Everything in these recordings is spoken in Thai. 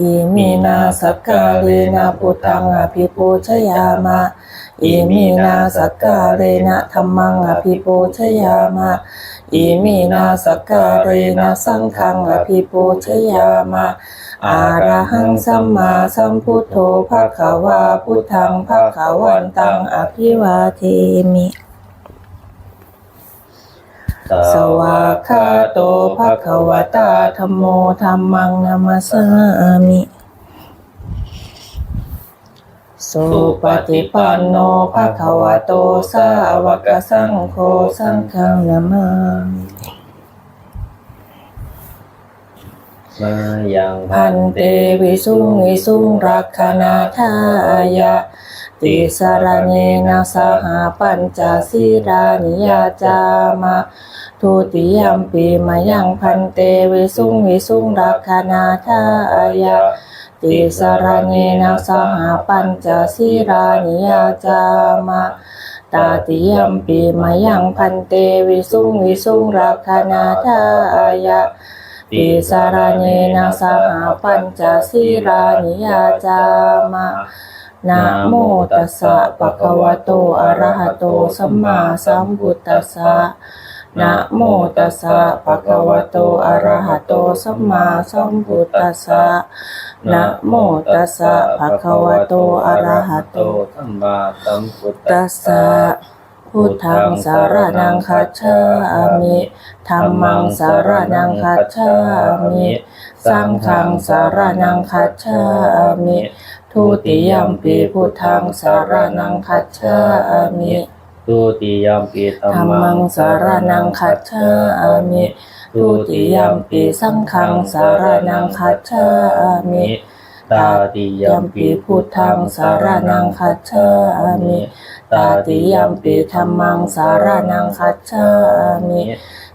อิมินาสักกาเลนะพุทธังอภิปูชยามะอิมินาสักกาเลนะธรรมังอภิปูชยามะอิมินาสักกาเลนะสังฆังอภิปูชยามะอาระหังสัมมาสัมพุทโธภะคะวาพุทธังภะคะวันตังอภิวาเทมิ สวากขาโตภะคะวตาธัมโมธัมมังนามัสามิสุปฏิปันโนภะคะวะโตสาวกสังโฆสังฆังนามามิมายังพันเตวิสุงวิสุงรักขณาทายะ ติสรเนนะสหปัญจศีรานิยาจามะทุติยมปีมายังพันเตวิสุงวิสุงรักขณาทายะติสรเนนะสหปัญจศีรานิยาจามะตาติยมปีมายังพันเตวิสุงวิสุงรักขณาทายะติสารเนนะสหปัญจศีรานิยาจามะ นะโมตัสสะปะคะวะโตอะระหะโตสัมมาสัมพุทธัสสะนะโมตัสสะปะคะวะโตอะระหะโตสัมมาสัมพุทธัสสะนะโมตัสสะภะคะวะโตอะระหะโตสัมมาสัมพุทตัสสะพุทธังสารนังคัจฉามิธัมมังสารนังคัจฉามิ สังฆังสารนังคัจฉามิ ทุติยมปีพุทธังสารนังคัจฉามิตุติยมปีธรรธัมมัมังงสารนังคัจฉามิทุติยมปีสังฆังสารนังคัจฉามิตาติยยมมปีปีพุทธังสารนังคัจฉามิตาติยมปีธรรมังสารนังคัจฉามิ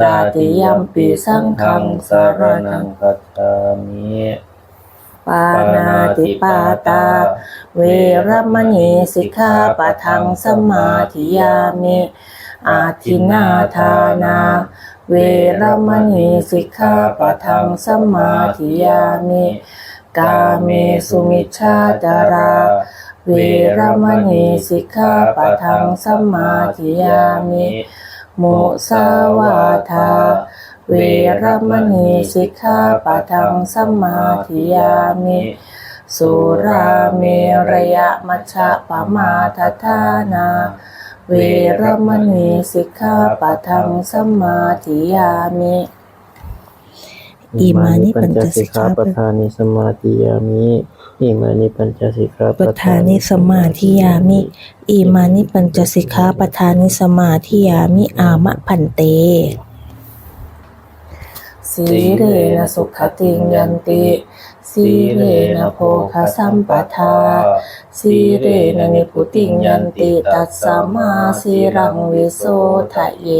ตาติยมปีสังฆังสารนันังงคัจฉามิ ปานาติปาตา เวรมณีสิกขาปะทังสมาธิยามิอาทินาทานา เวรมณีสิกขาปะทังสมาธิยามิกาเมสุมิชาจารา เวรมณีสิกขาปะทังสมาธิยามิมุสาวาทา เวรมณีสิกขาปะทังสมาธิยามิสุราเมรยะมัชฌะปมาทธานา เวรมณีสิกขาปะทังสมาธิยามิอิมานิปัญจสิกขาปทานิสมาธิยามิอิมานิปัญจสิกขาปทานิสมาธิยามิอิมานิปัญจสิกขาปทานิสมาธิยามิอามะพันเต สีเรนะสุขติงยันติสีเรนะโภคสัมปทาสีเรนะนิพุติงยันติตัสสมมาสีรังวิโสทะเย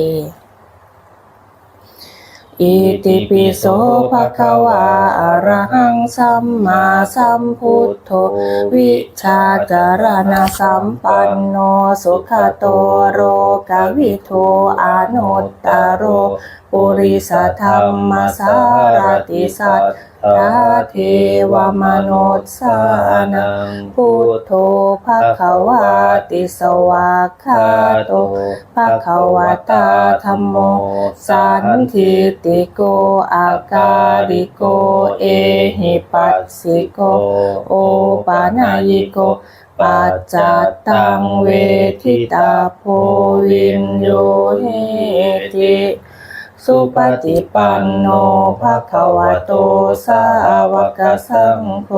อิติปิโสภะคะวาอะระหังสัมมาสัมพุทโธวิชาจารณสัมปันโนสุขโตโรกวิโทอานุตตโร ปุริสธรรมสารติสัทธาเทวมนุษสานังพุทโธภะคะวาติสวากขาโตภะคะวะตาธัมโม สันทิติโกอากาลิโก เอหิปัสสิโก โอปานายิโกปัจจัตตังเวทิตาโพวินโยเหติ สุปฏิปันโนภะคะวะโตสาวกสังโฆ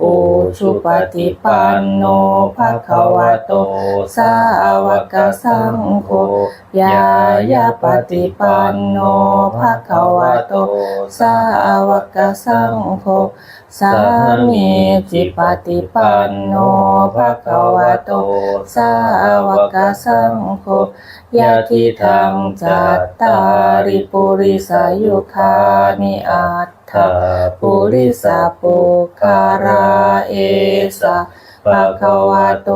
อุชุปฏิปันโนภะคะวะโตสาวกสังโฆยายาปฏิปันโนภะคะวะโตสาวกสังโฆ สามีจิปฏิปันโนภะคะวะโต สาวกสังโฆยะทิทังจัตตาริปุริสายุคานิอัตถปุริสาปุคาราเอสา ภะคะวะโต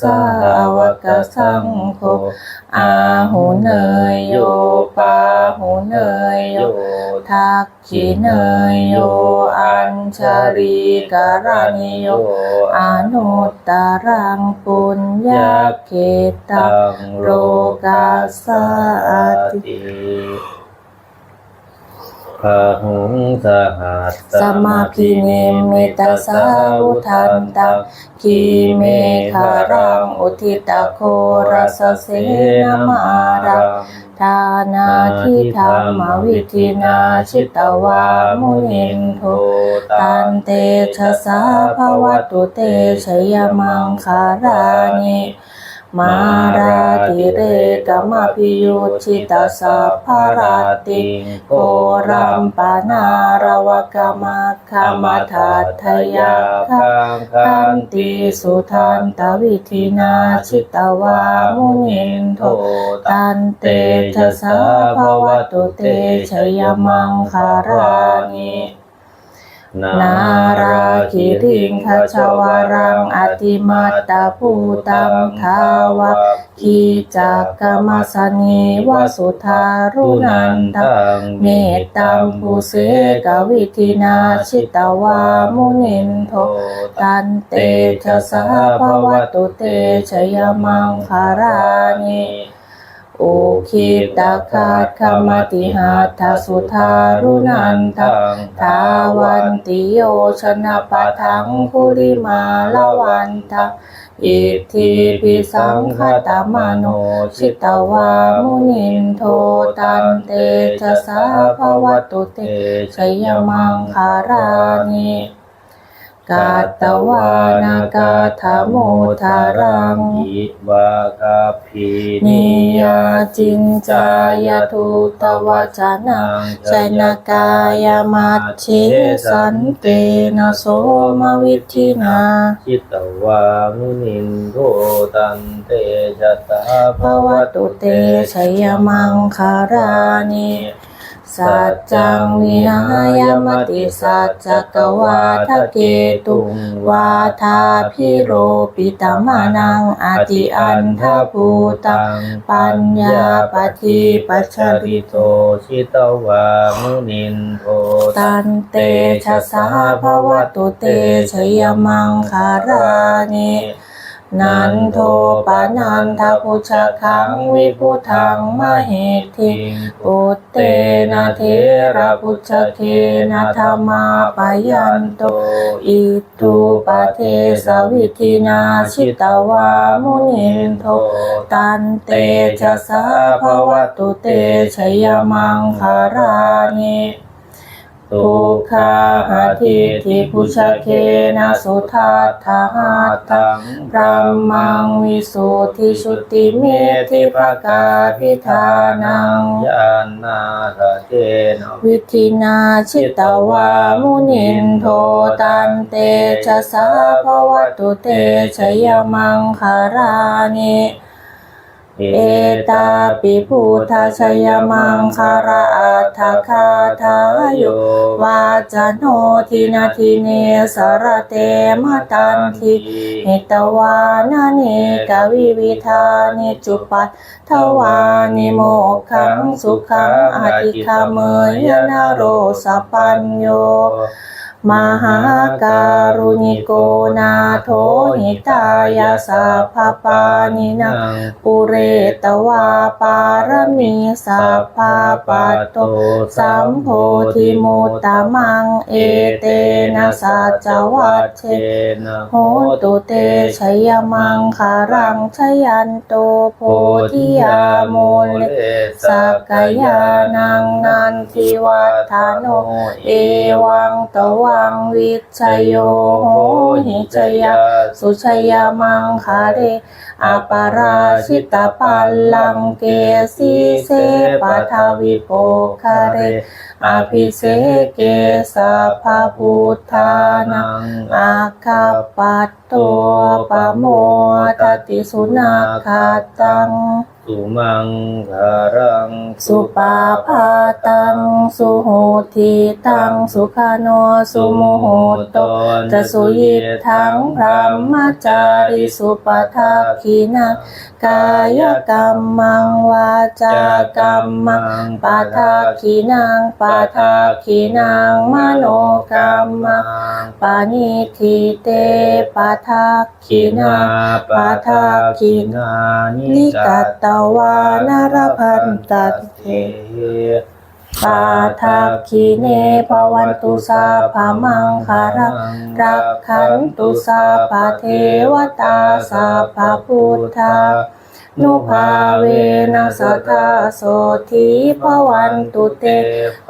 สาวกสังโฆอาหุเนยโยปาหุเนยโยทักขิเนยโยอัญชลีการณิโยอนุตตรังปุญญาเขตังโรกาสาติ พังสหัสสมาพิเนมิตาสาวุทันตังคีเมคารังอุทิตโครัสเสนมารังทานาทิธรรมวิธินาชิตวามุนินโทตันเตชะสาภวตุเตชยมังคารานิ มาราติเรกมพิยุชิตาสัพพาราติโกรัมปานารวกมะคามทัตทยาคังคันติสุทันตวิธินาชิตวามุนินโทตันเตชะสาภวตุเตชยมังคารานิ นาราคิริงคชวารังอติมัตตภูตังทาวะคีจักกมสนีวสุธารุนันตังเมตตังภูเสกวิธินาชิตวามุนินโทตันเตชะสาภวตุเตชยมังคารานิ โอคิตาคาตคมติหาทสุธารุนันตังทาวันติโยชนะปะทังคุริมาลวันตังอิทิปิสังคตามโนชิตวามุนินโทตันเตชะสาภวตุเตชยมังคารานิ กาตวานากาธโมทารังอิวากาพีนิยาจินจายทุตวจนังชนกายมัจเชสันเตนะโสมวิธินาชิตวามุนินโทตันเตชะตาภวตุเตชยมังคารานิ สัจจังวิหายมติสัจจกวาทะเกตุวาทาพิโรปิตมานังอติอันทภูตังปัญญาปฏิปัชริโตโตชิตวามุนินโทตันเตชะสาภวตุเตชยมังคารานิ นันโทปานันทพุชะขังวิพุทังมเหติอุตเตนะเทระพุชะเทนะธรรมาปยันโตอิตุปะเทสวิธินาชิตวามุนินโทตันเตชะสาภวตุเตชยมังคารานิ ทุกขาหาทิทิพุชเคนะสุทัตถาตังพระมังวิสุทธิชุติเมธิปกาพิธานังยานาคาเจนวิธินาชิตวามุนินโทตันเตชะสาภวตุเตชยมังคารานิ เอตาปิพุทธชยมังคาราอัฏฐคาทายโยวาจโนทินาทิเนสรเตมตันทิหิตวานาเนกวิวิธานิจุปัตทวานิโมขังสุขังอติคาเมยนาโรสปัญโยมหาการุณิโกนาโทหิตายาสัพพปานินาปุเรตวาปารมีสัพพาปัตโตสัมโพธิมุตตมังเอเตนะสัจวัตเชโหตุเตชยมังคารังชยันโตโพธิยามเลสักกายานังนันทิวัฒโนเอวังตวังวิชยโยโหหิจยาสุชยมังคาเรอปาราชิตาปัลลังเกสีเสปัทวิโปคาเรอภิเสเกสัพพพุทธานังอาคาปัตโตปโมตติสุนาคาตัง สุมังคารัง สุปาพาตัง สุโหทีตัง สุขโนสุโมโหโตจะสุยิทังพรหมจาริสุปทักขินังกายกรรมังวาจากรรมังปาทักขินังปาทักขินังมโนกรรมังปานิทิเตปาทักขินังปาทักขินานิกัตตวานรพันตัสเทปาทักขีเนภวันตุสาภามังคารังรักขันตุสาภาเทวตาสาภาพุทธา นุภาเวนัสทธาโสธีภวันตุเต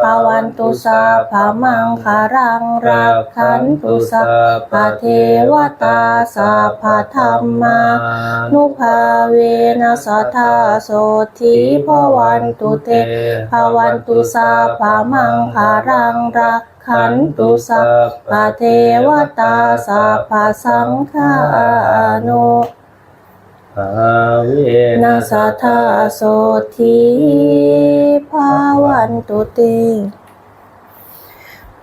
ภวันตุสาภามังคารังรักขันตุสาภเทวตาสาภาธรรมานุภาเวนัสทธาโสธีภวันตุเตภวันตุสาภามังคารังรักขันตุสาภาเทวตาสาภาสังฆานุ ภาเวนัสทธาโสธีภาวันตุเต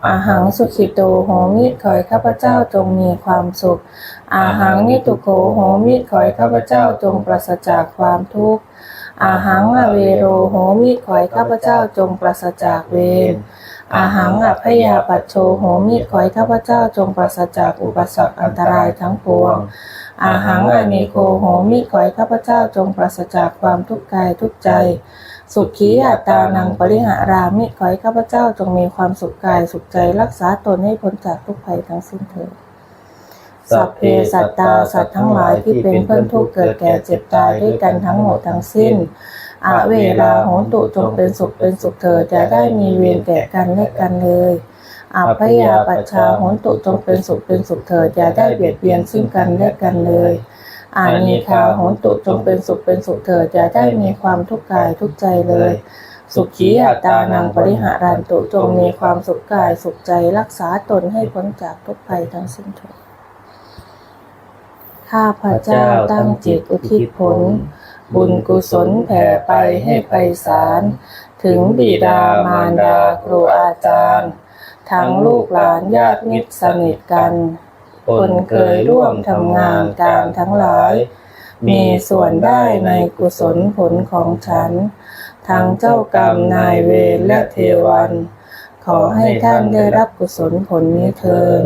อาหังสุขิโตโหมิขอยข้าพเจ้าจงมีความสุข อาหังนิตุโขโหมิขอยข้าพเจ้าจงปราศจากความทุกข์ อาหังอเวโรโหมิขอยข้าพเจ้าจงปราศจากเวร อาหังอัพยาปัจโชโหมิขอยข้าพเจ้าจงปราศจากอุปสรรคอันตรายทั้งปวง อาหังอเนโกโหมิขอยข้าพเจ้าจงปราศจากความทุกข์กายทุกใจ สุขีอัตานังปริหารามิขอยข้าพเจ้าจงมีความสุขกายสุขใจรักษาตนให้พ้นจากทุกภัยทั้งสิ้นเถิดสัพเพสัตตาสัตว์ทั้งหลายที่เป็นเพื่อนทุกข์เกิดแก่เจ็บตายด้วยกันทั้งหมดทั้งสิ้น อาเวลาโหนตุจงเป็นสุขเป็นสุขเถิดจะได้มีเวรแก่กันและกันเลยอาพยาปัชชาโหนตุจงเป็นสุขเป็นสุขเถิดอย่าได้เบียดเบียนซึ่งกันและกันเลยอานีคาโหนตุจงเป็นสุขเป็นสุขเถิดอย่าได้มีความทุกข์กายทุกใจเลย สุขีอัตตานังปริหารันตุจงมีความสุขกายสุขใจรักษาตนให้พ้นจากทุกภัยทั้งสิ้นเถิดข้าพระเจ้าตั้งจิตอุทิศผล บุญกุศลแผ่ไปให้ไพศาล ถึงบิดามารดาครูอาจารย์ ทั้งลูกหลานญาติมิตรสนิทกัน คนเคยร่วมทำงานการทั้งหลาย มีส่วนได้ในกุศลผลของฉัน ทั้งเจ้ากรรมนายเวรและเทวัน ขอให้ท่านได้รับกุศลผลนี้เทิน